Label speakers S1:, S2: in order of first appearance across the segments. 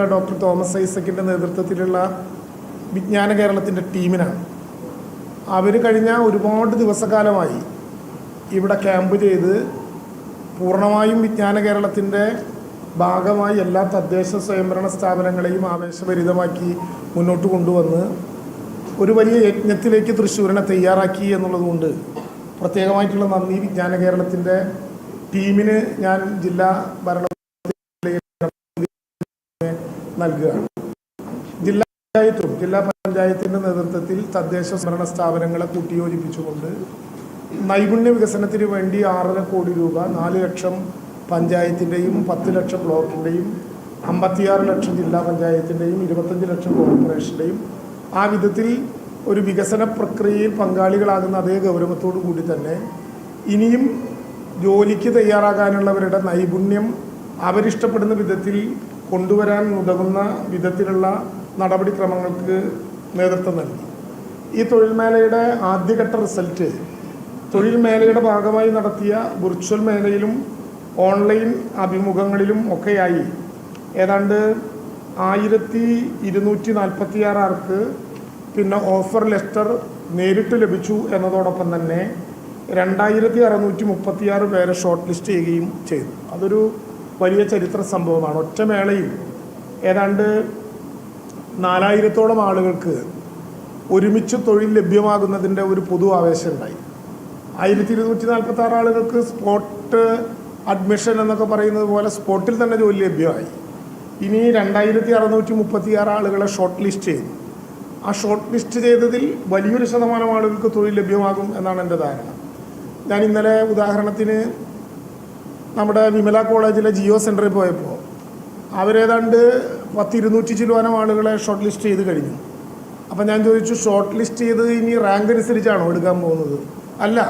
S1: Doctor Thomas ഐസക്കിന്റെ നേതൃത്വത്തിലുള്ള വിജ്ഞാന കേരളത്തിന്റെ ടീമിനാണ്. അവർ കഴിഞ്ഞ ഒരുപാട് ദിവസക്കാലമായി ഇവിടെ ക്യാമ്പ് ചെയ്ത് പൂർണമായും വിജ്ഞാന കേരളത്തിന്റെ ഭാഗമായി എല്ലാ തദ്ദേശ സ്വയംഭരണ സ്ഥാപനങ്ങളെയും ആവേശഭരിതമാക്കി മുന്നോട്ട് കൊണ്ടുവന്ന് ഒരു വലിയ യജ്ഞത്തിലേക്ക് തൃശ്ശൂരിനെ തയ്യാറാക്കി എന്നുള്ളതുകൊണ്ട് പ്രത്യേകമായിട്ടുള്ള നന്ദി വിജ്ഞാന കേരളത്തിന്റെ ടീമിന്. ഞാൻ ജില്ലാ ഭരണ നൽകുകയാണ് ജില്ലാ പഞ്ചായത്തും ജില്ലാ പഞ്ചായത്തിന്റെ നേതൃത്വത്തിൽ തദ്ദേശ സ്മരണ സ്ഥാപനങ്ങളെ കൂട്ടിയോജിപ്പിച്ചുകൊണ്ട് നൈപുണ്യ വികസനത്തിന് വേണ്ടി ആറര കോടി രൂപ നാല് ലക്ഷം പഞ്ചായത്തിന്റെയും പത്ത് ലക്ഷം ബ്ലോക്കിന്റെയും അമ്പത്തിയാറ് ലക്ഷം ജില്ലാ പഞ്ചായത്തിന്റെയും ഇരുപത്തഞ്ച് ലക്ഷം കോർപ്പറേഷന്റെയും ആ വിധത്തിൽ ഒരു വികസന പ്രക്രിയയിൽ പങ്കാളികളാകുന്ന അതേ ഗൗരവത്തോടു കൂടി തന്നെ ഇനിയും ജോലിക്ക് തയ്യാറാകാനുള്ളവരുടെ നൈപുണ്യം അവരിഷ്ടപ്പെടുന്ന വിധത്തിൽ കൊണ്ടുവരാൻ ഉതകുന്ന വിധത്തിലുള്ള നടപടിക്രമങ്ങൾക്ക് നേതൃത്വം നൽകി. ഈ തൊഴിൽ മേളയുടെ ആദ്യഘട്ട റിസൾട്ട് തൊഴിൽ മേളയുടെ ഭാഗമായി നടത്തിയ വിർച്വൽ മേളയിലും ഓൺലൈൻ അഭിമുഖങ്ങളിലും ഒക്കെയായി ഏതാണ്ട് ആയിരത്തി ഇരുന്നൂറ്റി നാൽപ്പത്തി പിന്നെ ഓഫർ ലെറ്റർ നേരിട്ട് ലഭിച്ചു എന്നതോടൊപ്പം തന്നെ രണ്ടായിരത്തി അറുന്നൂറ്റി മുപ്പത്തിയാറ് പേരെ ഷോർട്ട് ലിസ്റ്റ് ചെയ്യുകയും ചെയ്തു. അതൊരു വലിയ ചരിത്ര സംഭവമാണ്. ഒറ്റ മേളയിൽ ഏതാണ്ട് നാലായിരത്തോളം ആളുകൾക്ക് ഒരുമിച്ച് തൊഴിൽ ലഭ്യമാകുന്നതിന്റെ ഒരു പൊതു ആവേശം ഉണ്ടായി. ആയിരത്തി ഇരുന്നൂറ്റി നാൽപ്പത്തി ആറ് ആളുകൾക്ക് സ്പോട്ട് അഡ്മിഷൻ എന്നൊക്കെ പറയുന്നത് പോലെ സ്പോട്ടിൽ തന്നെ ജോലി ലഭ്യമായി. ഇനി രണ്ടായിരത്തി അറുന്നൂറ്റി മുപ്പത്തി ആറ് ആളുകളെ ഷോർട്ട് ലിസ്റ്റ് ചെയ്തു. ആ ഷോർട്ട് ലിസ്റ്റ് ചെയ്തതിൽ വലിയൊരു ശതമാനം ആളുകൾക്ക് തൊഴിൽ ലഭ്യമാകും എന്നാണ് എന്റെ ധാരണ. ഞാൻ ഇന്നലെ ഉദാഹരണത്തിന് നമ്മുടെ വിമല കോളേജിലെ ജിയോ സെന്ററിൽ പോയപ്പോൾ അവരേതാണ്ട് പത്തിരുന്നൂറ്റി ചിലവാനം ആളുകളെ ഷോർട്ട് ലിസ്റ്റ് ചെയ്ത് കഴിഞ്ഞു. അപ്പം ഞാൻ ചോദിച്ചു ഷോർട്ട് ലിസ്റ്റ് ചെയ്ത് ഇനി റാങ്ക് അനുസരിച്ചാണോ എടുക്കാൻ പോകുന്നത്? അല്ല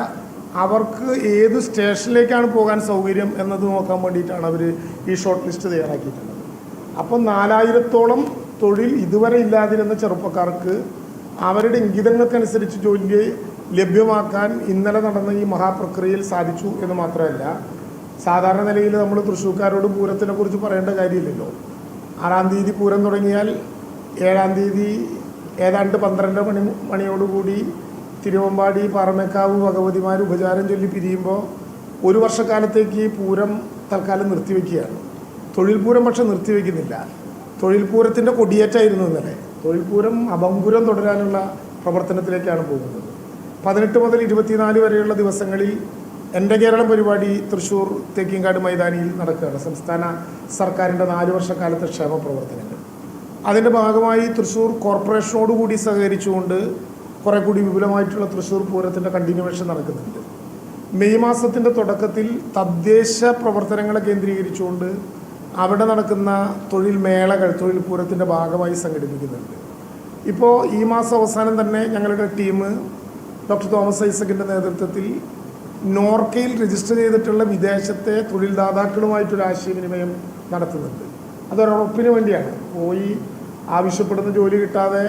S1: അവർക്ക് ഏത് സ്റ്റേഷനിലേക്കാണ് പോകാൻ സൗകര്യം എന്നത് നോക്കാൻ വേണ്ടിയിട്ടാണ് അവർ ഈ ഷോർട്ട് ലിസ്റ്റ് തയ്യാറാക്കിയിട്ടുള്ളത്. അപ്പം നാലായിരത്തോളം തൊഴിൽ ഇതുവരെ ഇല്ലാതിരുന്ന ചെറുപ്പക്കാർക്ക് അവരുടെ ഇംഗിതങ്ങൾക്കനുസരിച്ച് ജോലി ലഭ്യമാക്കാൻ ഇന്നലെ നടന്ന ഈ മഹാപ്രക്രിയയിൽ സാധിച്ചു എന്ന് മാത്രമല്ല സാധാരണ നിലയിൽ നമ്മൾ തൃശ്ശൂർക്കാരോട് പൂരത്തിനെ കുറിച്ച് പറയേണ്ട കാര്യമില്ലല്ലോ. ആറാം തീയതി പൂരം തുടങ്ങിയാൽ ഏഴാം തീയതി ഏതാണ്ട് പന്ത്രണ്ട് മണി മണിയോടുകൂടി തിരുവമ്പാടി പാറമേക്കാവ് ഭഗവതിമാർ ഉപചാരം ചൊല്ലി പിരിയുമ്പോൾ ഒരു വർഷക്കാലത്തേക്ക് ഈ പൂരം തൽക്കാലം നിർത്തിവെക്കുകയാണ് തൊഴിൽ പൂരം പക്ഷെ നിർത്തിവെക്കുന്നില്ല തൊഴിൽ പൂരത്തിന്റെ കൊടിയേറ്റായിരുന്നു ഇന്നലെ. തൊഴിൽ പൂരം അഭംഗുരം തുടരാനുള്ള പ്രവർത്തനത്തിലേക്കാണ് പോകുന്നത്. പതിനെട്ട് മുതൽ ഇരുപത്തിനാല് വരെയുള്ള ദിവസങ്ങളിൽ എന്റെ കേരളം പരിപാടി തൃശ്ശൂർ തേക്കിങ്കാട് മൈതാനിയിൽ നടക്കുകയാണ്. സംസ്ഥാന സർക്കാരിന്റെ നാല് വർഷക്കാലത്തെ ക്ഷേമ പ്രവർത്തനങ്ങൾ. അതിന്റെ ഭാഗമായി തൃശ്ശൂർ കോർപ്പറേഷനോടുകൂടി സഹകരിച്ചുകൊണ്ട് കുറേ കൂടി വിപുലമായിട്ടുള്ള തൃശ്ശൂർ പൂരത്തിന്റെ കണ്ടിന്യൂവേഷൻ നടക്കുന്നുണ്ട്. മെയ് മാസത്തിന്റെ തുടക്കത്തിൽ തദ്ദേശ പ്രവർത്തനങ്ങളെ കേന്ദ്രീകരിച്ചുകൊണ്ട് അവിടെ നടക്കുന്ന തൊഴിൽ മേളകൾ തൊഴിൽ പൂരത്തിന്റെ ഭാഗമായി സംഘടിപ്പിക്കുന്നുണ്ട്. ഇപ്പോൾ ഈ മാസം അവസാനം തന്നെ ഞങ്ങളുടെ ടീം ഡോക്ടർ തോമസ് ഐസക്കിന്റെ നേതൃത്വത്തിൽ നോർക്കയിൽ രജിസ്റ്റർ ചെയ്തിട്ടുള്ള വിദേശത്തെ തൊഴിൽ ദാതാക്കളുമായിട്ടൊരു ആശയവിനിമയം നടത്തുന്നുണ്ട്. അതൊരുറപ്പിന് വേണ്ടിയാണ്. പോയി ആവശ്യപ്പെടുന്ന ജോലി കിട്ടാതെ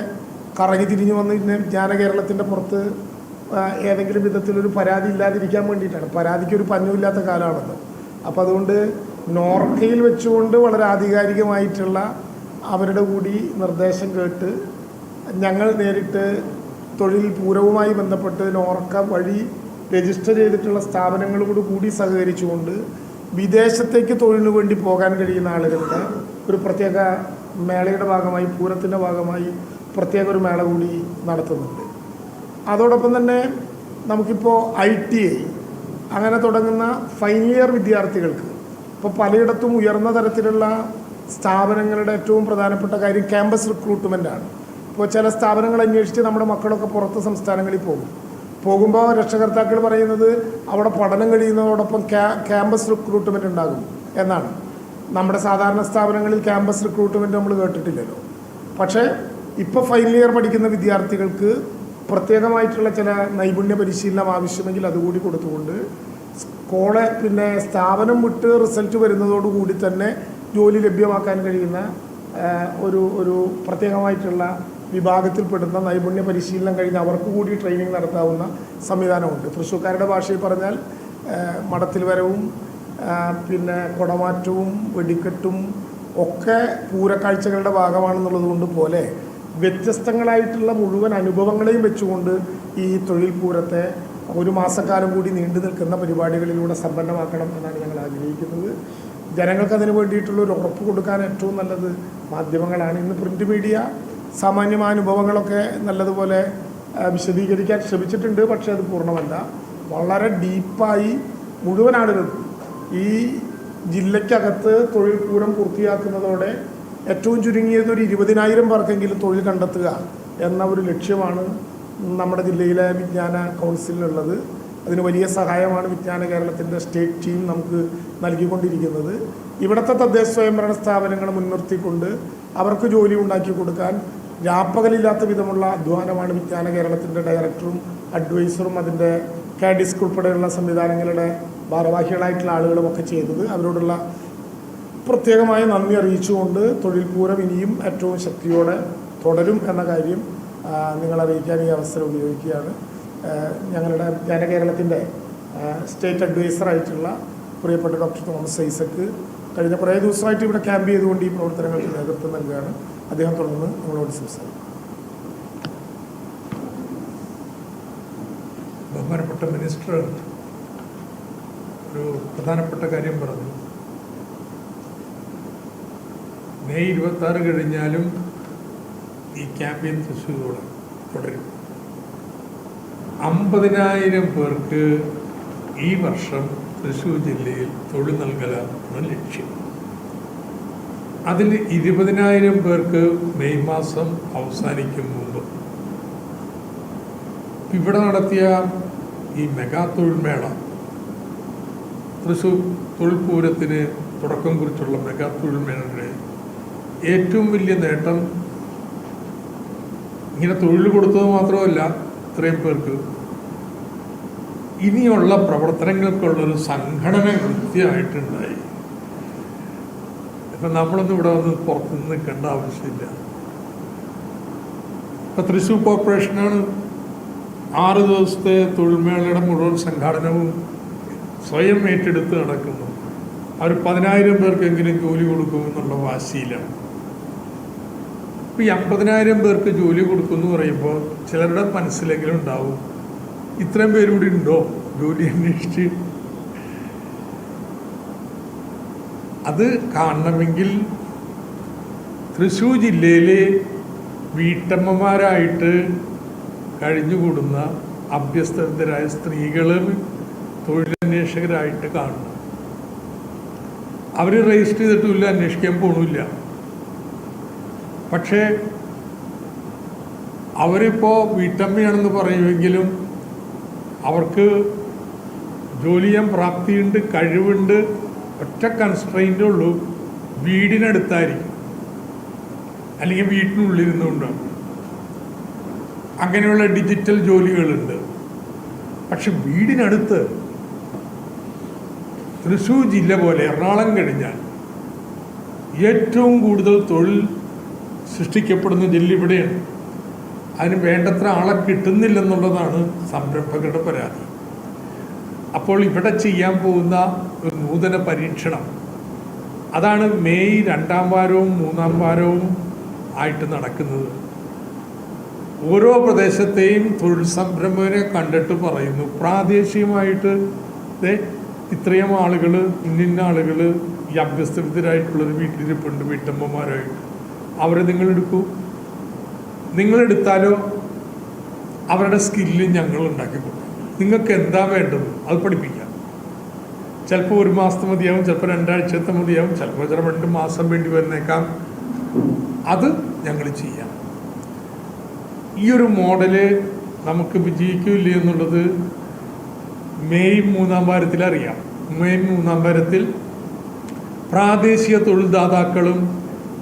S1: കറങ്ങി തിരിഞ്ഞു വന്ന് ജ്ഞാന കേരളത്തിന്റെ പുറത്ത് ഏതെങ്കിലും വിധത്തിലൊരു പരാതി ഇല്ലാതിരിക്കാൻ വേണ്ടിയിട്ടാണ്. പരാതിക്ക് ഒരു പഞ്ഞുമില്ലാത്ത കാലമാണല്ലോ അപ്പോൾ അതുകൊണ്ട് നോർക്കയിൽ വെച്ചുകൊണ്ട് വളരെ ആധികാരികമായിട്ടുള്ള അവരുടെ കൂടി നിർദ്ദേശം കേട്ട് ഞങ്ങൾ നേരിട്ട് തൊഴിൽ പൂരവുമായി ബന്ധപ്പെട്ട് നോർക്ക വഴി രജിസ്റ്റർ ചെയ്തിട്ടുള്ള സ്ഥാപനങ്ങളോട് കൂടി സഹകരിച്ചുകൊണ്ട് വിദേശത്തേക്ക് തൊഴിലിന് വേണ്ടി പോകാൻ കഴിയുന്ന ആളുകളുടെ ഒരു പ്രത്യേക മേളയുടെ ഭാഗമായി പൂരത്തിന്റെ ഭാഗമായി പ്രത്യേക ഒരു മേള കൂടി നടത്തുന്നുണ്ട്. അതോടൊപ്പം തന്നെ നമുക്കിപ്പോൾ ഐ ടി ഐ അങ്ങനെ തുടങ്ങുന്ന ഫൈനൽ ഇയർ വിദ്യാർത്ഥികൾക്ക് ഇപ്പോൾ പലയിടത്തും ഉയർന്ന തരത്തിലുള്ള സ്ഥാപനങ്ങളുടെ ഏറ്റവും പ്രധാനപ്പെട്ട കാര്യം ക്യാമ്പസ് റിക്രൂട്ട്മെന്റ് ആണ്. ഇപ്പോൾ ചില സ്ഥാപനങ്ങൾ അന്വേഷിച്ച് നമ്മുടെ മക്കളൊക്കെ പുറത്ത് സംസ്ഥാനങ്ങളിൽ പോകും. പോകുമ്പോൾ രക്ഷകർത്താക്കൾ പറയുന്നത് അവിടെ പഠനം കഴിയുന്നതോടൊപ്പം ക്യാ ക്യാമ്പസ് റിക്രൂട്ട്മെന്റ് ഉണ്ടാകും എന്നാണ്. നമ്മുടെ സാധാരണ സ്ഥാപനങ്ങളിൽ ക്യാമ്പസ് റിക്രൂട്ട്മെന്റ് നമ്മൾ കേട്ടിട്ടില്ലല്ലോ. പക്ഷേ ഇപ്പോൾ ഫൈനൽ ഇയർ പഠിക്കുന്ന വിദ്യാർത്ഥികൾക്ക് പ്രത്യേകമായിട്ടുള്ള ചില നൈപുണ്യ പരിശീലനം ആവശ്യമെങ്കിൽ അതുകൂടി കൊടുത്തുകൊണ്ട് കോളെ പിന്നെ സ്ഥാപനം വിട്ട് റിസൾട്ട് വരുന്നതോടുകൂടി തന്നെ ജോലി ലഭ്യമാക്കാൻ കഴിയുന്ന ഒരു ഒരു പ്രത്യേകമായിട്ടുള്ള വിഭാഗത്തിൽപ്പെടുന്ന നൈപുണ്യ പരിശീലനം കഴിഞ്ഞ് അവർക്ക് കൂടി ട്രെയിനിങ് നടത്താവുന്ന സംവിധാനമുണ്ട്. തൃശ്ശൂർക്കാരുടെ ഭാഷയിൽ പറഞ്ഞാൽ മഠത്തിൽ വരവും പിന്നെ കുടമാറ്റവും വെടിക്കെട്ടും ഒക്കെ പൂരക്കാഴ്ചകളുടെ ഭാഗമാണെന്നുള്ളത് കൊണ്ട് പോലെ വ്യത്യസ്തങ്ങളായിട്ടുള്ള മുഴുവൻ അനുഭവങ്ങളെയും വെച്ചുകൊണ്ട് ഈ തൊഴിൽ പൂരത്തെ ഒരു മാസക്കാലം കൂടി നീണ്ടു നിൽക്കുന്ന പരിപാടികളിലൂടെ സമ്പന്നമാക്കണം എന്നാണ് ഞങ്ങൾ ആഗ്രഹിക്കുന്നത്. ജനങ്ങൾക്ക് അതിന് വേണ്ടിയിട്ടുള്ള ഒരു ഉറപ്പ് കൊടുക്കാൻ ഏറ്റവും നല്ലത് മാധ്യമങ്ങളാണ്. ഇന്ന് പ്രിന്റ് മീഡിയ സാമാന്യമായ അനുഭവങ്ങളൊക്കെ നല്ലതുപോലെ വിശദീകരിക്കാൻ ശ്രമിച്ചിട്ടുണ്ട് പക്ഷേ അത് പൂർണമല്ല. വളരെ ഡീപ്പായി മുഴുവൻ ആളുകൾക്കും ഈ ജില്ലയ്ക്കകത്ത് തൊഴിൽ പൂരം പൂർത്തിയാക്കുന്നതോടെ ഏറ്റവും ചുരുങ്ങിയത് ഒരു ഇരുപതിനായിരം പേർക്കെങ്കിലും തൊഴിൽ കണ്ടെത്തുക എന്ന ഒരു ലക്ഷ്യമാണ് നമ്മുടെ ജില്ലയിലെ വിജ്ഞാന കൗൺസിലിനുള്ളത്. അതിന് വലിയ സഹായമാണ് വിജ്ഞാന കേരളത്തിന്റെ സ്റ്റേറ്റ് ടീം നമുക്ക് നൽകിക്കൊണ്ടിരിക്കുന്നത്. ഇവിടുത്തെ തദ്ദേശ സ്വയംഭരണ സ്ഥാപനങ്ങൾ മുൻനിർത്തിക്കൊണ്ട് അവർക്ക് ജോലി ഉണ്ടാക്കി കൊടുക്കാൻ രാപ്പകലില്ലാത്ത വിധമുള്ള അധ്വാനമാണ് വിജ്ഞാന കേരളത്തിന്റെ ഡയറക്ടറും അഡ്വൈസറും അതിന്റെ കാഡിസ്ക് ഉൾപ്പെടെയുള്ള സംവിധാനങ്ങളുടെ ഭാരവാഹികളായിട്ടുള്ള ആളുകളും ഒക്കെ ചെയ്തത്. അവരോടുള്ള പ്രത്യേകമായ നന്ദി അറിയിച്ചുകൊണ്ട് തൊഴിൽ പൂരം ഇനിയും ഏറ്റവും ശക്തിയോടെ തുടരും എന്ന കാര്യം നിങ്ങൾ അറിയിക്കാൻ ഈ അവസരം ഉപയോഗിക്കുകയാണ്. ഞങ്ങളുടെ വിജ്ഞാന കേരളത്തിന്റെ സ്റ്റേറ്റ് അഡ്വൈസറായിട്ടുള്ള പ്രിയപ്പെട്ട ഡോക്ടർ തോമസ് ഐസക്ക് കഴിഞ്ഞ കുറേ ദിവസമായിട്ട് ഇവിടെ ക്യാമ്പ് ചെയ്തുകൊണ്ട് ഈ പ്രവർത്തനങ്ങൾക്ക് നേതൃത്വം നൽകുകയാണ്. അദ്ദേഹം തുടർന്ന് നമ്മളോട് സംസാരിക്കും.
S2: ബഹുമാനപ്പെട്ട മിനിസ്റ്റർ ഒരു പ്രധാനപ്പെട്ട കാര്യം പറഞ്ഞു. മെയ് ഇരുപത്തി ആറ് കഴിഞ്ഞാലും ഈ ക്യാമ്പയിൻ തൃശ്ശൂരോടെ തുടരും. അമ്പതിനായിരം പേർക്ക് ഈ വർഷം തൃശ്ശൂർ ജില്ലയിൽ തൊഴിൽ നൽകലാണ് ലക്ഷ്യം. അതിൽ ഇരുപതിനായിരം പേർക്ക് മെയ് മാസം അവസാനിക്കും മുമ്പ്. ഇവിടെ നടത്തിയ ഈ മെഗാ തൊഴിൽ മേള തൃശ്ശൂർ തൊഴിൽ പൂരത്തിന് തുടക്കം കുറിച്ചുള്ള മെഗാ തൊഴിൽ മേളയുടെ ഏറ്റവും വലിയ നേട്ടം ഇങ്ങനെ തൊഴിൽ കൊടുത്തത് മാത്രമല്ല ഇത്രയും പേർക്ക് ഇനിയുള്ള പ്രവർത്തനങ്ങൾക്കുള്ളൊരു സംഘടന കൃത്യമായിട്ടുണ്ടായി ഇപ്പം നമ്മളൊന്നും ഇവിടെ വന്ന് പുറത്തുനിന്ന് നിൽക്കേണ്ട ആവശ്യമില്ല. ഇപ്പം തൃശ്ശൂർ കോർപ്പറേഷനാണ് ആറ് ദിവസത്തെ തൊഴിൽമേളയുടെ മുഴുവൻ സംഘാടനവും സ്വയം ഏറ്റെടുത്ത് നടക്കുന്നു അവർ പതിനായിരം പേർക്കെങ്കിലും ജോലി കൊടുക്കുമെന്നുള്ള വാശിയിലാണ്. ഇപ്പം ഈ അമ്പതിനായിരം പേർക്ക് ജോലി കൊടുക്കുമെന്ന് പറയുമ്പോൾ ചിലരുടെ മനസ്സിലെങ്കിലും ഉണ്ടാവും ഇത്രയും പേര് ഇവിടെ ഉണ്ടോ? ജോലി അന്വേഷിച്ച്. അത് കാണണമെങ്കിൽ തൃശ്ശൂർ ജില്ലയിലെ വീട്ടമ്മമാരായിട്ട് കഴിഞ്ഞുകൂടുന്ന അഭ്യസ്തരായ സ്ത്രീകളും തൊഴിലന്വേഷകരായിട്ട് കാണുന്നു അവർ രജിസ്റ്റർ ചെയ്തിട്ടില്ല അന്വേഷിക്കാൻ പോണില്ല. പക്ഷേ അവരിപ്പോൾ വീട്ടമ്മയാണെന്ന് പറയുമെങ്കിലും അവർക്ക് ജോലി ചെയ്യാൻ പ്രാപ്തിയുണ്ട് കഴിവുണ്ട് ഒറ്റ കൺസ്ട്രെയിന്റേ ഉള്ളൂ വീടിനടുത്തായിരിക്കും. അല്ലെങ്കിൽ വീട്ടിനുള്ളിരുന്നുകൊണ്ടാണ്. അങ്ങനെയുള്ള ഡിജിറ്റൽ ജോലികളുണ്ട്. പക്ഷെ വീടിനടുത്ത് തൃശ്ശൂർ ജില്ല പോലെ എറണാകുളം കഴിഞ്ഞാൽ ഏറ്റവും കൂടുതൽ തൊഴിൽ സൃഷ്ടിക്കപ്പെടുന്ന ജില്ല ഇവിടെയാണ്. അതിന് വേണ്ടത്ര ആളെ കിട്ടുന്നില്ലെന്നുള്ളതാണ് സംരംഭകരുടെ പരാതി. അപ്പോൾ ഇവിടെ ചെയ്യാൻ പോകുന്ന ഒരു നൂതന പരീക്ഷണം. അതാണ് മെയ് രണ്ടാം വാരവും മൂന്നാം വാരവും ആയിട്ട് നടക്കുന്നത്. ഓരോ പ്രദേശത്തെയും തൊഴിൽ സംരംഭകരെ കണ്ടിട്ട് പറയുന്നു. പ്രാദേശികമായിട്ട് ഇത്രയും ആളുകൾ ഇന്നിന്ന ആളുകൾ ഈ അഭ്യസ്തവിദ്യരായിട്ടുള്ളത് വീട്ടിലിരിപ്പുണ്ട് വീട്ടമ്മമാരായിട്ട്. അവരെ നിങ്ങളെടുക്കൂ. നിങ്ങളെടുത്താലോ അവരുടെ സ്കില്ല് ഞങ്ങൾ ഉണ്ടാക്കി കൊടുക്കും. നിങ്ങൾക്ക് എന്താ വേണ്ടത്? അത് പഠിപ്പിക്കാം ചിലപ്പോൾ ഒരു മാസത്തെ മതിയാവും ചിലപ്പോൾ രണ്ടാഴ്ചത്തെ മതിയാവും ചിലപ്പോൾ ചിലപ്പോൾ രണ്ട് മാസം വേണ്ടി വരുന്നേക്കാം അത് ഞങ്ങൾ ചെയ്യാം ഈ ഒരു മോഡൽ നമുക്ക് വിജയിക്കില്ല എന്നുള്ളത് മെയ് മൂന്നാം വാരത്തിൽ അറിയാം. മെയ് മൂന്നാം വാരത്തിൽ പ്രാദേശിക തൊഴിൽദാതാക്കളും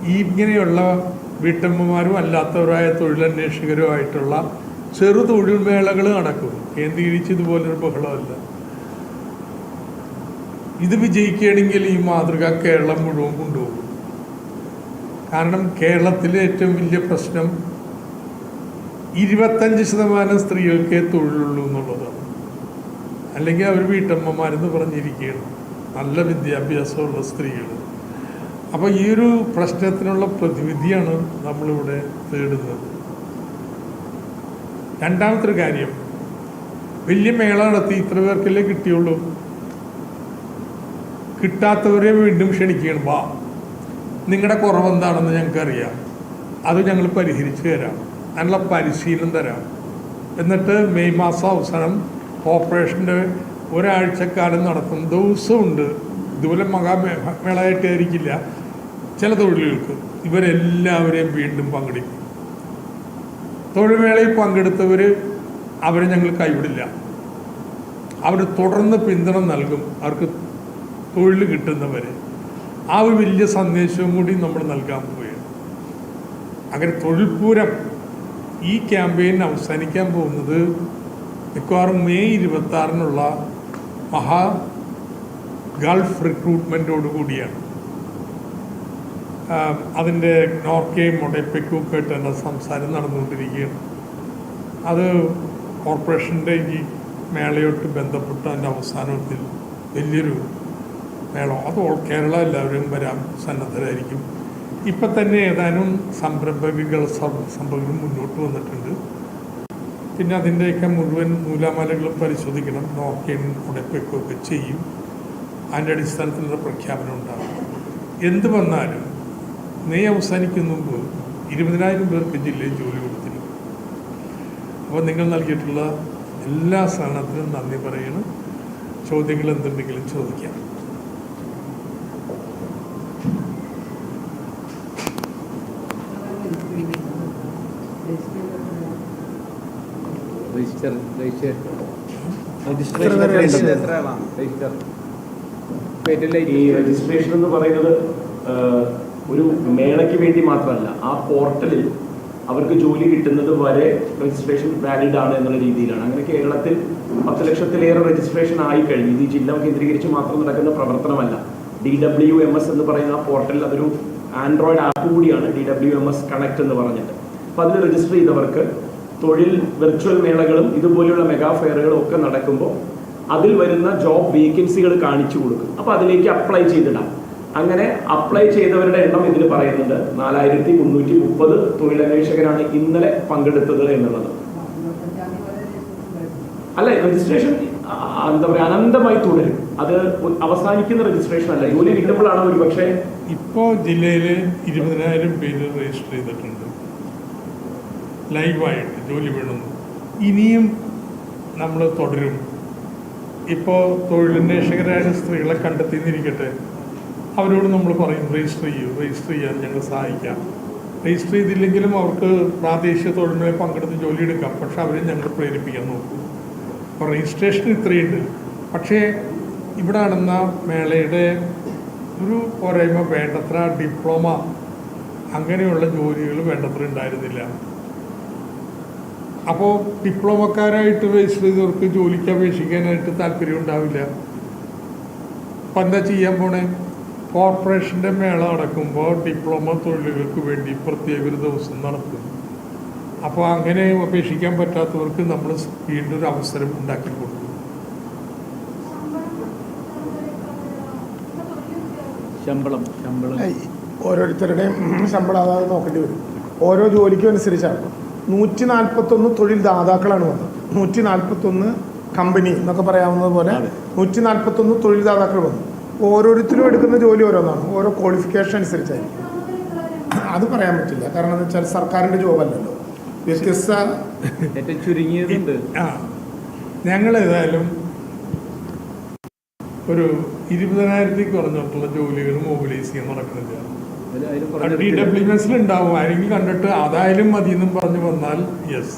S2: ഇങ്ങനെയുള്ള വീട്ടമ്മമാരും അല്ലാത്തവരായ തൊഴിലന്വേഷകരും ആയിട്ടുള്ള ചെറു തൊഴിൽ മേളകൾ നടക്കും. കേന്ദ്രീകരിച്ച് ഇതുപോലൊരു ബഹളമല്ല. ഇത് വിജയിക്കുകയാണെങ്കിൽ ഈ മാതൃക കേരളം മുഴുവൻ കൊണ്ടുപോകും. കാരണം കേരളത്തിലെ ഏറ്റവും വലിയ പ്രശ്നം ഇരുപത്തഞ്ച് ശതമാനം സ്ത്രീകൾക്കേ തൊഴിലുള്ളൂ എന്നുള്ളതാണ്. അല്ലെങ്കിൽ അവർ വീട്ടമ്മമാരെന്ന് പറഞ്ഞിരിക്കുകയാണ്. നല്ല വിദ്യാഭ്യാസമുള്ള സ്ത്രീകൾ അപ്പോൾ ഈ ഒരു പ്രശ്നത്തിനുള്ള പ്രതിവിധിയാണ് നമ്മളിവിടെ തേടുന്നത്. രണ്ടാമത്തെ ഒരു കാര്യം വലിയ മേള നടത്തി ഇത്ര പേർക്കല്ലേ കിട്ടിയുള്ളൂ? കിട്ടാത്തവരെ വീണ്ടും ക്ഷണിക്കുകയാണ്. വാ നിങ്ങളുടെ കുറവെന്താണെന്ന് ഞങ്ങൾക്കറിയാം. അത് ഞങ്ങൾ പരിഹരിച്ചു തരാം. അതിനുള്ള പരിശീലനം തരാം. എന്നിട്ട് മെയ് മാസം അവസാനം ഓപ്പറേഷന്റെ ഒരാഴ്ചക്കാലം നടത്തും ദിവസമുണ്ട്. ഇതുപോലെ മഹാമേളയായിട്ടായിരിക്കില്ല ചില തൊഴിലുകൾക്ക് ഇവരെല്ലാവരെയും വീണ്ടും പങ്കെടുക്കും. തൊഴിൽമേളയിൽ പങ്കെടുത്തവർ അവരെ ഞങ്ങൾ കൈവിടില്ല. അവർ തുടർന്ന് പിന്തുണ നൽകും. അവർക്ക് തൊഴിൽ കിട്ടുന്നവരെ. ആ ഒരു വലിയ സന്ദേശവും കൂടി നമ്മൾ നൽകാൻ പോവുകയാണ്. അങ്ങനെ തൊഴിൽപൂരം ഈ ക്യാമ്പയിൻ അവസാനിക്കാൻ പോകുന്നത് മിക്കവാറും മെയ് ഇരുപത്തി ആറിനുള്ള മഹാ ഗൾഫ് റിക്രൂട്ട്മെന്റോട് കൂടിയാണ്. അതിന്റെ നോർക്കയും ആയിട്ട് തന്നെ സംസാരം നടന്നുകൊണ്ടിരിക്കുകയാണ്. അത് കോർപ്പറേഷന്റെ ഈ മേളയോട്ട് ബന്ധപ്പെട്ട അതിന്റെ അവസാനത്തിൽ വലിയൊരു മേളം. അത് ഓൾ കേരള എല്ലാവരും വരാൻ സന്നദ്ധരായിരിക്കും. ഇപ്പം തന്നെ ഏതാനും സംരംഭകകൾ സം- മുന്നോട്ട് വന്നിട്ടുണ്ട്. പിന്നെ അതിന്റെയൊക്കെ മുഴുവൻ നൂലാമാലകളും പരിശോധിക്കണം. നോക്കുകയും ഉടപ്പിക്കുകയൊക്കെ ചെയ്യും. അതിന്റെ അടിസ്ഥാനത്തിലുള്ള പ്രഖ്യാപനം ഉണ്ടാകും. എന്ത് വന്നാലും മെയ് അവസാനിക്കുന്ന. മുമ്പ് ഇരുപതിനായിരം പേർക്ക് ജില്ലയിൽ ജോലി കൊടുത്തിരിക്കും അപ്പോൾ നിങ്ങൾ നൽകിയിട്ടുള്ള എല്ലാ സഹനത്തിനും നന്ദി പറയണം. ചോദ്യങ്ങൾ എന്തുണ്ടെങ്കിലും ചോദിക്കാം.
S3: Register register? രജിസ്റ്റർ
S4: ഈ രജിസ്ട്രേഷൻ എന്ന് പറയുന്നത് ഒരു മേളയ്ക്ക് വേണ്ടി മാത്രമല്ല ആ പോർട്ടലിൽ അവർക്ക് ജോലി കിട്ടുന്നത് വരെ രജിസ്ട്രേഷൻ വാലിഡ് ആണ് എന്നുള്ള രീതിയിലാണ്. അങ്ങനെ കേരളത്തിൽ പത്ത് ലക്ഷത്തിലേറെ രജിസ്ട്രേഷൻ ആയി കഴിഞ്ഞു. ഇത് ജില്ല കേന്ദ്രീകരിച്ച് മാത്രം നടക്കുന്ന പ്രവർത്തനമല്ല. ഡി ഡബ്ല്യു എം എസ് എന്ന് പറയുന്ന ആ പോർട്ടലിൽ അതൊരു ആൻഡ്രോയിഡ് ആപ്പ് കൂടിയാണ് D W M S connect എന്ന് പറഞ്ഞിട്ട്. അപ്പൊ അതിൽ രജിസ്റ്റർ ചെയ്തവർക്ക് തൊഴിൽ വെർച്വൽ മേളകളും ഇതുപോലെയുള്ള മെഗാ ഫെയറുകളും ഒക്കെ നടക്കുമ്പോൾ അതിൽ വരുന്ന ജോബ് വേക്കൻസികൾ കാണിച്ചു കൊടുക്കും. അപ്പൊ അതിലേക്ക് അപ്ലൈ ചെയ്തിടാം. അങ്ങനെ അപ്ലൈ ചെയ്തവരുടെ എണ്ണം ഇതിൽ പറയുന്നുണ്ട്. നാലായിരത്തി മുന്നൂറ്റി മുപ്പത് തൊഴിലന്വേഷകരാണ് ഇന്നലെ പങ്കെടുത്തത് എന്നുള്ളത്. അല്ല രജിസ്ട്രേഷൻ എന്താ പറയുക അനന്തമായി തുടരും. അത് അവസാനിക്കുന്ന രജിസ്ട്രേഷൻ അല്ല. ജോലി കിട്ടുമ്പോഴാണ് ഒരു പക്ഷേ
S2: ഇപ്പോൾ ജില്ലയിൽ ഇരുപതിനായിരം പേര് രജിസ്റ്റർ ചെയ്തിട്ടുണ്ട്. ലൈവായിട്ട് ജോലി വേണമെന്ന്. ഇനിയും നമ്മൾ തുടരും. ഇപ്പോൾ തൊഴിലന്വേഷകരായ സ്ത്രീകളെ കണ്ടെത്തിന്നിരിക്കട്ടെ. അവരോട് നമ്മൾ പറയും രജിസ്റ്റർ ചെയ്യൂ രജിസ്റ്റർ ചെയ്യാൻ ഞങ്ങൾ സഹായിക്കാം. രജിസ്റ്റർ ചെയ്തില്ലെങ്കിലും അവർക്ക് പ്രാദേശിക തൊഴിലിനെ പങ്കെടുത്ത് ജോലി എടുക്കാം. പക്ഷെ അവരെ ഞങ്ങൾ പ്രേരിപ്പിക്കാൻ നോക്കും. അപ്പോൾ രജിസ്ട്രേഷൻ ഇത്രയുണ്ട്. പക്ഷേ ഇവിടെ നടന്ന മേളയുടെ ഒരു പോരായ്മ വേണ്ടത്ര ഡിപ്ലോമ അങ്ങനെയുള്ള ജോലികൾ വേണ്ടത്ര ഉണ്ടായിരുന്നില്ല. അപ്പോൾ ഡിപ്ലോമക്കാരായിട്ട് രജിസ്റ്റർ ചെയ്തവർക്ക് ജോലിക്ക് അപേക്ഷിക്കാനായിട്ട് താല്പര്യം ഉണ്ടാവില്ല. അപ്പം എന്താ ചെയ്യാൻ പോണേ? കോർപ്പറേഷന്റെ മേള അടക്കുമ്പോൾ ഡിപ്ലോമ തൊഴിലുകൾക്ക് വേണ്ടി പ്രത്യേക ഒരു ദിവസം നടത്തും. അപ്പോൾ അങ്ങനെ അപേക്ഷിക്കാൻ പറ്റാത്തവർക്ക് നമ്മൾ വീണ്ടും ഒരു അവസരം ഉണ്ടാക്കി കൊടുക്കും.
S3: ശമ്പളം ശമ്പളം.
S1: ഓരോരുത്തരുടെയും ശമ്പളം അതായത് നോക്കേണ്ടി വരും. ഓരോ ജോലിക്കും അനുസരിച്ചാണ്. നൂറ്റി നാൽപ്പത്തൊന്ന് തൊഴിൽ ദാതാക്കളാണ് വന്നത്. നൂറ്റി നാൽപ്പത്തൊന്ന് കമ്പനി എന്നൊക്കെ പറയാവുന്നത് പോലെ നൂറ്റി നാൽപ്പത്തൊന്ന് തൊഴിൽ ദാതാക്കൾ വന്നു. ഓരോരുത്തരും എടുക്കുന്ന ജോലി ഓരോന്നാണ്. ഓരോ ക്വാളിഫിക്കേഷൻ അനുസരിച്ചായിരിക്കും. അത് പറയാൻ പറ്റില്ല. കാരണം എന്ന് വെച്ചാൽ സർക്കാരിന്റെ ജോബല്ലല്ലോ വ്യത്യസ്ത
S2: ആ. ഞങ്ങൾ ഏതായാലും ഒരു ഇരുപതിനായിരത്തിൽ കുറഞ്ഞിട്ടുള്ള ജോലികൾ മൊബിലൈസ് ചെയ്യാൻ നടക്കുന്നില്ല ഡി ഡബ്ല്യു എസിൽ ഉണ്ടാവും. ആരെങ്കിലും കണ്ടിട്ട് അതായാലും മതി എന്നും പറഞ്ഞു വന്നാൽ യെസ്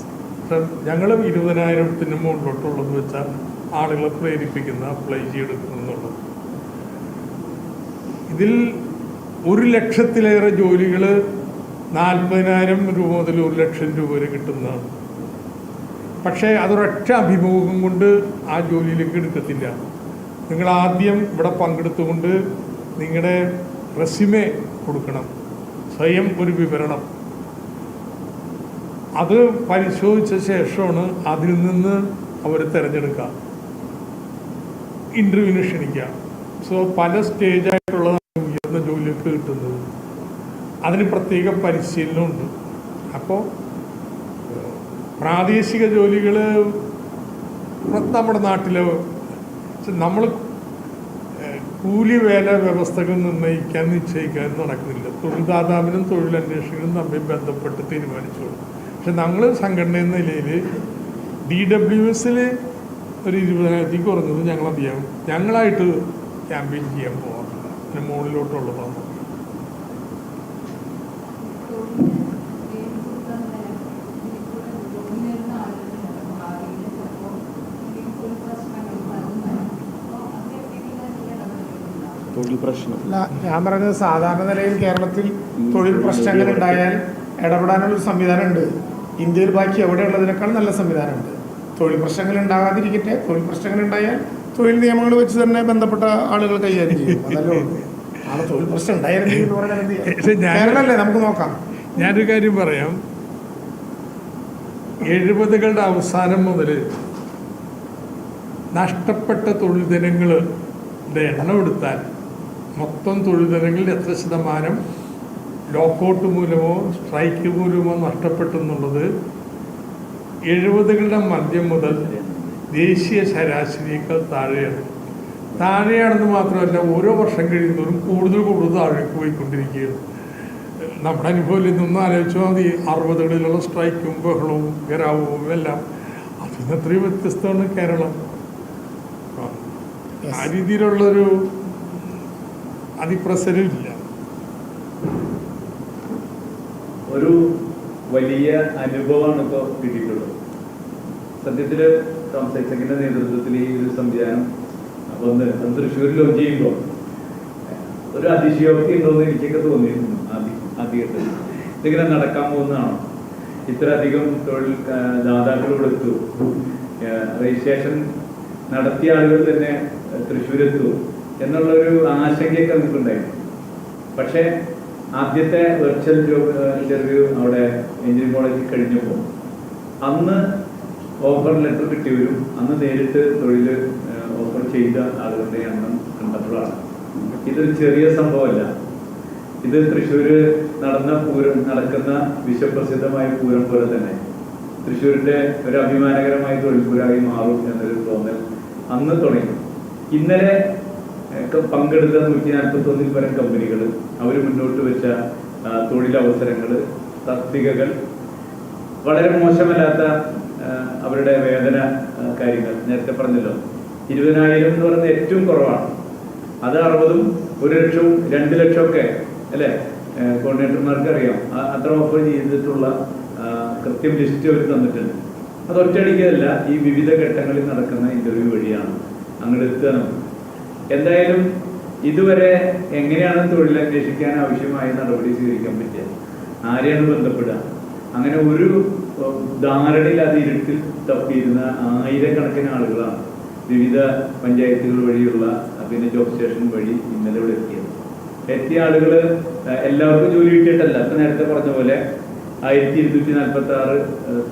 S2: ഞങ്ങൾ ഇരുപതിനായിരത്തിന് മുകളിലോട്ടുള്ളത് വെച്ചാൽ ആളുകളെ പ്രേരിപ്പിക്കുന്ന അപ്ലൈ ചെയ്തെടുക്കുന്നുള്ളത് ഇതിൽ ഒരു ലക്ഷത്തിലേറെ ജോലികൾ നാൽപ്പതിനായിരം രൂപ മുതൽ ഒരു ലക്ഷം രൂപ വരെ കിട്ടുന്നതാണ്. പക്ഷേ അതൊരൊറ്റ അഭിമുഖം കൊണ്ട് ആ ജോലിയിലേക്ക് എടുക്കത്തില്ല. നിങ്ങൾ ആദ്യം ഇവിടെ പങ്കെടുത്തുകൊണ്ട് നിങ്ങളുടെ റെസ്യൂമെ കൊടുക്കണം. സ്വയം ഒരു വിവരണം. അത് പരിശോധിച്ച ശേഷമാണ് അതിൽ നിന്ന് അവർ തിരഞ്ഞെടുക്കുക. ഇന്റർവ്യൂവിന് ക്ഷണിക്കുക. സോ പല സ്റ്റേജായിട്ടുള്ള ഉയർന്ന ജോലിയൊക്കെ കിട്ടുന്നത് അതിന് പ്രത്യേക പരിശീലനമുണ്ട്. അപ്പോൾ പ്രാദേശിക ജോലികൾ നമ്മുടെ നാട്ടിൽ നമ്മൾ കൂലി വേല വ്യവസ്ഥകൾ നിർണയിക്കാൻ നിശ്ചയിക്കാൻ നടക്കുന്നില്ല. തൊഴിൽദാതാവിനും തൊഴിലന്വേഷകനും തമ്മിൽ ബന്ധപ്പെട്ട് തീരുമാനിച്ചോളൂ. പക്ഷെ നമ്മൾ സംഘടന എന്ന നിലയിൽ ഡി ഡബ്ല്യു എസിൽ ഒരു ഇരുപതിനായിരത്തി കുറഞ്ഞത് ഞങ്ങൾ ചെയ്യാം ഞങ്ങളായിട്ട് ക്യാമ്പയിൻ ചെയ്യാൻ പോകാറില്ല പിന്നെ മുകളിലോട്ടുള്ളതാണ്.
S5: തൊഴിൽ പ്രശ്നം.
S1: ഞാൻ പറഞ്ഞത് സാധാരണ നിലയിൽ കേരളത്തിൽ തൊഴിൽ പ്രശ്നങ്ങൾ ഉണ്ടായാൽ ഇടപെടാനുള്ള സംവിധാനമുണ്ട്. ഇന്ത്യയിൽ ബാക്കി എവിടെയുള്ളതിനേക്കാൾ നല്ല സംവിധാനമുണ്ട്. തൊഴിൽ പ്രശ്നങ്ങൾ ഉണ്ടാകാതിരിക്കട്ടെ. തൊഴിൽ പ്രശ്നങ്ങൾ ഉണ്ടായാൽ തൊഴിൽ നിയമങ്ങൾ വെച്ച് തന്നെ ബന്ധപ്പെട്ട ആളുകൾ കൈകാര്യം ചെയ്യും. അതല്ലേ തൊഴിൽ പ്രശ്നം ഉണ്ടായിരുന്നെങ്കിൽ എന്ന് പറഞ്ഞാൽ എന്ത് ചെയ്യും?
S2: പക്ഷെ ഞാൻ-
S1: കേരളമല്ലേ? നമുക്ക് നോക്കാം.
S2: ഞാനൊരു കാര്യം പറയാം. എഴുപതുകളുടെ അവസാനം മുതൽ നഷ്ടപ്പെട്ട തൊഴിൽ ദിനങ്ങളുടെ എണ്ണം എടുത്താൽ മൊത്തം തൊഴിലിടങ്ങളിൽ എത്ര ശതമാനം ലോക്കൗട്ട് മൂലമോ സ്ട്രൈക്ക് മൂലമോ നഷ്ടപ്പെട്ടു എന്നുള്ളത് എഴുപതുകളുടെ മദ്യം മുതൽ ദേശീയ ശരാശരിയേക്കാൾ താഴെയാണ്. താഴെയാണെന്ന് മാത്രമല്ല ഓരോ വർഷം കഴിയുന്നതും കൂടുതൽ കൂടുതൽ താഴേക്ക് പോയിക്കൊണ്ടിരിക്കുകയാണ്. നമ്മുടെ അനുഭവത്തിൽ നിന്നൊന്നും ആലോചിച്ചാൽ മതി. അറുപതുകളിലുള്ള സ്ട്രൈക്കും ബഹളവും ഗരാവും എല്ലാം അതിന് അത്രയും വ്യത്യസ്തമാണ് കേരളം. ആ രീതിയിലുള്ളൊരു അതിപ്രസരമില്ല
S6: ഒരു വലിയ അനുഭവമാണ് ഇപ്പോൾ കിട്ടിയിട്ടുള്ളത്. സത്യത്തിൽ സംസൈസക്കിന്റെ നേതൃത്വത്തിൽ ഈ ഒരു സംവിധാനം വന്ന് അത് തൃശ്ശൂരിൽ ലോഞ്ച് ചെയ്യുമ്പോൾ ഒരു അതിശയോക്തി ഉണ്ടോന്ന് എനിക്കൊക്കെ തോന്നിയിരുന്നു ആദ്യ ആദ്യഘട്ടത്തിൽ. ഇതിങ്ങനെ നടക്കാൻ പോകുന്നതാണോ? ഇത്രയധികം തൊഴിൽ ആ, ദാതാക്കൾ ഇവിടെ എത്തു രജിസ്ട്രേഷൻ നടത്തിയ ആളുകൾ തന്നെ തൃശ്ശൂരെത്തുമോ എന്നുള്ളൊരു ആശങ്കയൊക്കെ നമുക്കുണ്ടായിരുന്നു പക്ഷേ ആദ്യത്തെ വെർച്വൽ ജോബ് ഇന്റർവ്യൂ അവിടെ എഞ്ചിനീയറിംഗ് കോളേജിൽ കഴിഞ്ഞപ്പോൾ അന്ന് ഓഫർ ലെറ്റർ കിട്ടിയവരും അന്ന് നേരിട്ട് തൊഴിൽ ഓഫർ ചെയ്ത ആളുകളുടെ എണ്ണം കണ്ടപ്പോഴാണ്. ഇതൊരു ചെറിയ സംഭവമല്ല. ഇത് തൃശ്ശൂര് നടന്ന പൂരം നടക്കുന്ന വിശ്വപ്രസിദ്ധമായ പൂരം പോലെ തന്നെ. തൃശ്ശൂരിന്റെ ഒരു അഭിമാനകരമായ തൊഴിൽപൂരായി മാറും എന്നൊരു തോന്നൽ അന്ന് തുടങ്ങി. ഇന്നലെ ഒക്കെ പങ്കെടുത്ത നൂറ്റി നാൽപ്പത്തി ഒന്നിൽ പരം കമ്പനികൾ അവർ മുന്നോട്ട് വെച്ച തൊഴിലവസരങ്ങൾ തസ്തികകൾ വളരെ മോശമല്ലാത്ത അവരുടെ വേതന കാര്യങ്ങൾ. നേരത്തെ പറഞ്ഞല്ലോ ഇരുപതിനായിരം എന്ന് പറയുന്നത് ഏറ്റവും കുറവാണ്. അത് അറുപതും ഒരു ലക്ഷവും രണ്ട് ലക്ഷമൊക്കെ അല്ലേ? കോർഡിനേറ്റർമാർക്ക് അറിയാം. അത്ര ഓഫർ ചെയ്തിട്ടുള്ള കൃത്യം ലിസ്റ്റ് അവർ തന്നിട്ടുണ്ട്. അത് ഒറ്റയടിക്കല്ല ഈ വിവിധ ഘട്ടങ്ങളിൽ നടക്കുന്ന ഇന്റർവ്യൂ വഴിയാണ്. അങ്ങോട്ട് എത്തുക നമുക്ക്. എന്തായാലും ഇതുവരെ എങ്ങനെയാണ് തൊഴിൽ അന്വേഷിക്കാൻ ആവശ്യമായ നടപടി സ്വീകരിക്കാൻ പറ്റുക ആരെയാണ് ബന്ധപ്പെടുക? അങ്ങനെ ഒരു ധാരണയില്ലാതെ ഇരുട്ടിൽ തപ്പിയിരുന്ന ആയിരക്കണക്കിന് ആളുകളാണ് വിവിധ പഞ്ചായത്തുകൾ വഴിയുള്ള പിന്നെ ജോബ് സ്റ്റേഷൻ വഴി ഇന്നലെ ഇവിടെ എത്തിയത്. എത്തിയ ആളുകൾ എല്ലാവർക്കും ജോലി കിട്ടിയിട്ടല്ല. ഇപ്പം നേരത്തെ പറഞ്ഞ പോലെ ആയിരത്തി ഇരുന്നൂറ്റി നാൽപ്പത്തി ആറ്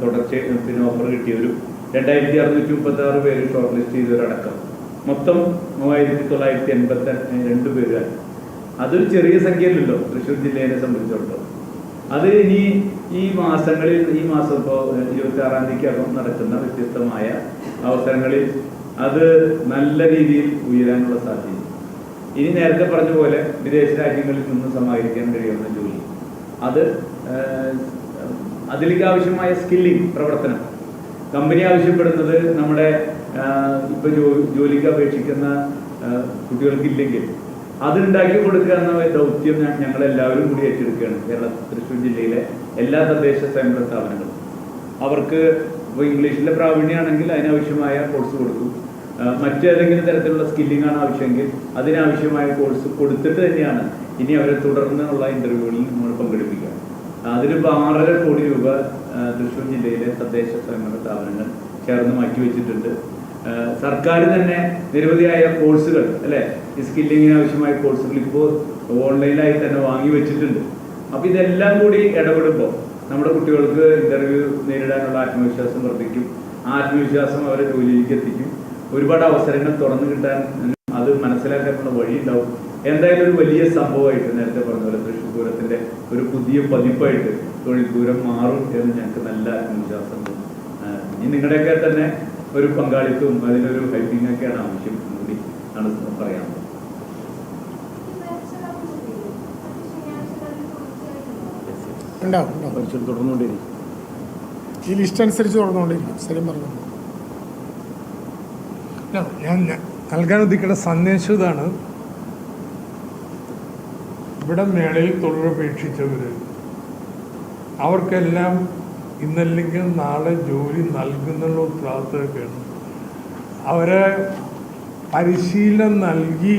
S6: തുടർച്ച പിന്നെ ഓഫർ കിട്ടിയവരും രണ്ടായിരത്തി അറുന്നൂറ്റി മുപ്പത്തി ആറ് പേര് ഷോർട്ട് ലിസ്റ്റ് ചെയ്തവരടക്കം. മൊത്തം മൂവായിരത്തി തൊള്ളായിരത്തി എൺപത്തി രണ്ട് പേരാണ് അതൊരു ചെറിയ സംഖ്യയിലല്ലോ തൃശ്ശൂർ ജില്ലയെ സംബന്ധിച്ചിടത്തോളം. അത് ഇനി ഈ മാസങ്ങളിൽ ഈ മാസം ഇപ്പോൾ ഇരുപത്തി ആറാം തീയതിക്കകം നടക്കുന്ന വ്യത്യസ്തമായ അവസരങ്ങളിൽ അത് നല്ല രീതിയിൽ ഉയരാനുള്ള സാധ്യത. ഇനി നേരത്തെ പറഞ്ഞ പോലെ വിദേശ രാജ്യങ്ങളിൽ നിന്ന് സമാഹരിക്കാൻ കഴിയുന്ന ജോലി. അത് അതിലേക്ക് ആവശ്യമായ സ്കില്ലിംഗ് പ്രവർത്തനം. കമ്പനി ആവശ്യപ്പെടുന്നത് നമ്മുടെ ഇപ്പൊ ജോലിക്ക് അപേക്ഷിക്കുന്ന കുട്ടികൾക്ക് കുട്ടികൾക്കില്ലെങ്കിൽ അതുണ്ടാക്കി കൊടുക്കുക എന്ന ദൗത്യം ഞങ്ങൾ എല്ലാവരും കൂടി ഏറ്റെടുക്കുകയാണ്. കേരള തൃശ്ശൂർ ജില്ലയിലെ എല്ലാ തദ്ദേശ സ്വയംഭരണ സ്ഥാപനങ്ങളും. അവർക്ക് ഇപ്പോൾ ഇംഗ്ലീഷിലെ പ്രാവീണ്യമാണെങ്കിൽ അതിനാവശ്യമായ കോഴ്സ് കൊടുക്കും. മറ്റേതെങ്കിലും തരത്തിലുള്ള സ്കില്ലിംഗ് ആണ് ആവശ്യമെങ്കിൽ അതിനാവശ്യമായ കോഴ്സ് കൊടുത്തിട്ട് തന്നെയാണ് ഇനി അവരെ തുടർന്നുള്ള ഇന്റർവ്യൂകളിൽ നമ്മൾ പങ്കെടുപ്പിക്കുക. അതിലിപ്പോൾ ആറര കോടി രൂപ തൃശ്ശൂർ ജില്ലയിലെ തദ്ദേശ സ്വയംഭരണ സ്ഥാപനങ്ങൾ ചേർന്ന് മാറ്റിവെച്ചിട്ടുണ്ട്. സർക്കാർ തന്നെ നിരവധിയായ കോഴ്സുകൾ അല്ലെ? ഈ സ്കില്ലിങ്ങിന് ആവശ്യമായ കോഴ്സുകൾ ഇപ്പോൾ ഓൺലൈനായി തന്നെ വാങ്ങി വെച്ചിട്ടുണ്ട്. അപ്പൊ ഇതെല്ലാം കൂടി ഇടപെടുമ്പോൾ നമ്മുടെ കുട്ടികൾക്ക് ഇന്റർവ്യൂ നേരിടാനുള്ള ആത്മവിശ്വാസം വർദ്ധിക്കും. ആത്മവിശ്വാസം അവരെ ജോലിയിലേക്ക് എത്തിക്കും. ഒരുപാട് അവസരങ്ങൾ തുറന്നു കിട്ടാൻ അത് മനസ്സിലാക്കാനുള്ള വഴി ഉണ്ടാവും എന്തായാലും ഒരു വലിയ സംഭവമായിട്ട് നേരത്തെ പറഞ്ഞ പോലെ തൃശ്ശൂർ പൂരത്തിന്റെ ഒരു പുതിയ പതിപ്പായിട്ട് തൊഴിൽ പൂരം മാറും എന്ന് ഞങ്ങൾക്ക് നല്ല ആത്മവിശ്വാസമുണ്ട് തോന്നുന്നു ഇനി നിങ്ങളുടെയൊക്കെ തന്നെ ഒരു പങ്കാളിത്തവും അതിനൊരു ഹെൽപ്പിംഗ് ഒക്കെയാണ് ആവശ്യം കൂടി ആണ് പറയാനുള്ളത്.
S5: തുടർന്നുകൊണ്ടിരിക്കും.
S1: ഈ ലിസ്റ്റ് അനുസരിച്ച് തുറന്നുകൊണ്ടിരിക്കും സലീം പറഞ്ഞു?
S2: ഞാൻ ഞാൻ നൽകാൻ ഉദ്ദേശിക്കുന്ന സന്ദേശം ഇതാണ്. ഇവിടെ മേളയിൽ തൊഴിലുപേക്ഷിച്ചവർ അവർക്കെല്ലാം ഇന്നല്ലെങ്കിൽ നാളെ ജോലി നൽകുന്നുള്ള ഉത്തരവാദിത്തമൊക്കെയാണ് അവരെ പരിശീലനം നൽകി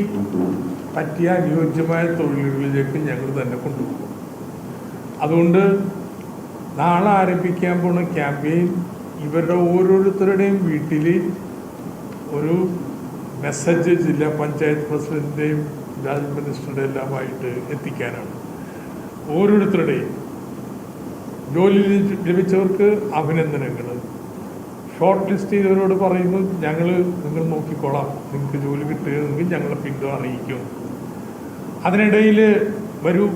S2: പറ്റിയ അനുയോജ്യമായ തൊഴിലുകളിലേക്ക് ഞങ്ങൾ തന്നെ കൊണ്ടുപോകും. അതുകൊണ്ട് നാളെ ആരംഭിക്കാൻ പോണ ക്യാമ്പയിൻ ഇവരുടെ ഓരോരുത്തരുടെയും വീട്ടിൽ ഒരു മെസ്സേജ് ജില്ലാ പഞ്ചായത്ത് പ്രസിഡന്റിന്റെയും രാജ് മിനിസ്റ്ററുടെ എല്ലാമായിട്ട് എത്തിക്കാനാണ്. ഓരോരുത്തരുടെയും ജോലി ലഭി- ലഭിച്ചവർക്ക് അഭിനന്ദനങ്ങൾ ഷോർട്ട് ലിസ്റ്റ് ചെയ്തവരോട് പറയുന്നു ഞങ്ങൾ നിങ്ങൾ നോക്കിക്കോളാം. നിങ്ങൾക്ക് ജോലി കിട്ടുകയെങ്കിൽ ഞങ്ങളെ പിന്തുണ അറിയിക്കും. അതിനിടയിൽ വരൂ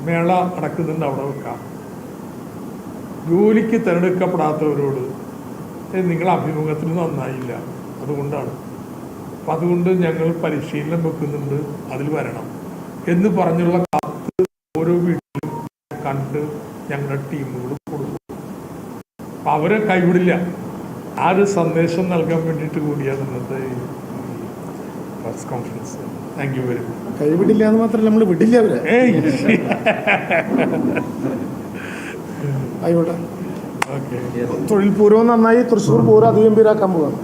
S2: മേള നടക്കുന്നുണ്ട് അവിടെ വെക്കാം. ജോലിക്ക് തിരഞ്ഞെടുക്കപ്പെടാത്തവരോട് നിങ്ങൾ അഭിമുഖത്തിന് നന്നായില്ല. അതുകൊണ്ടാണ്. അപ്പം അതുകൊണ്ട് ഞങ്ങൾ പരിശീലനം വെക്കുന്നുണ്ട്. അതിൽ വരണം. എന്ന് പറഞ്ഞുള്ള കത്ത് ഓരോ വീട്ടിലും കണ്ട് ഞങ്ങളുടെ ടീമുകൾ കൊടുക്കും. അപ്പം അവരെ കൈവിടില്ല. ആ ഒരു സന്ദേശം നൽകാൻ വേണ്ടിയിട്ട് കൂടിയാണ് ഇന്നത്തെ press conference thank you very much
S1: കൈവിടില്ല എന്ന് മാത്രമല്ല നമ്മൾ വിടില്ല അവരെ. ആയിക്കോട്ടെ.
S2: ഓക്കെ
S1: തൊഴിൽ പൂർവം നന്നായി തൃശ്ശൂർ പൂരം അധികം പേരാക്കാൻ പോവാണ്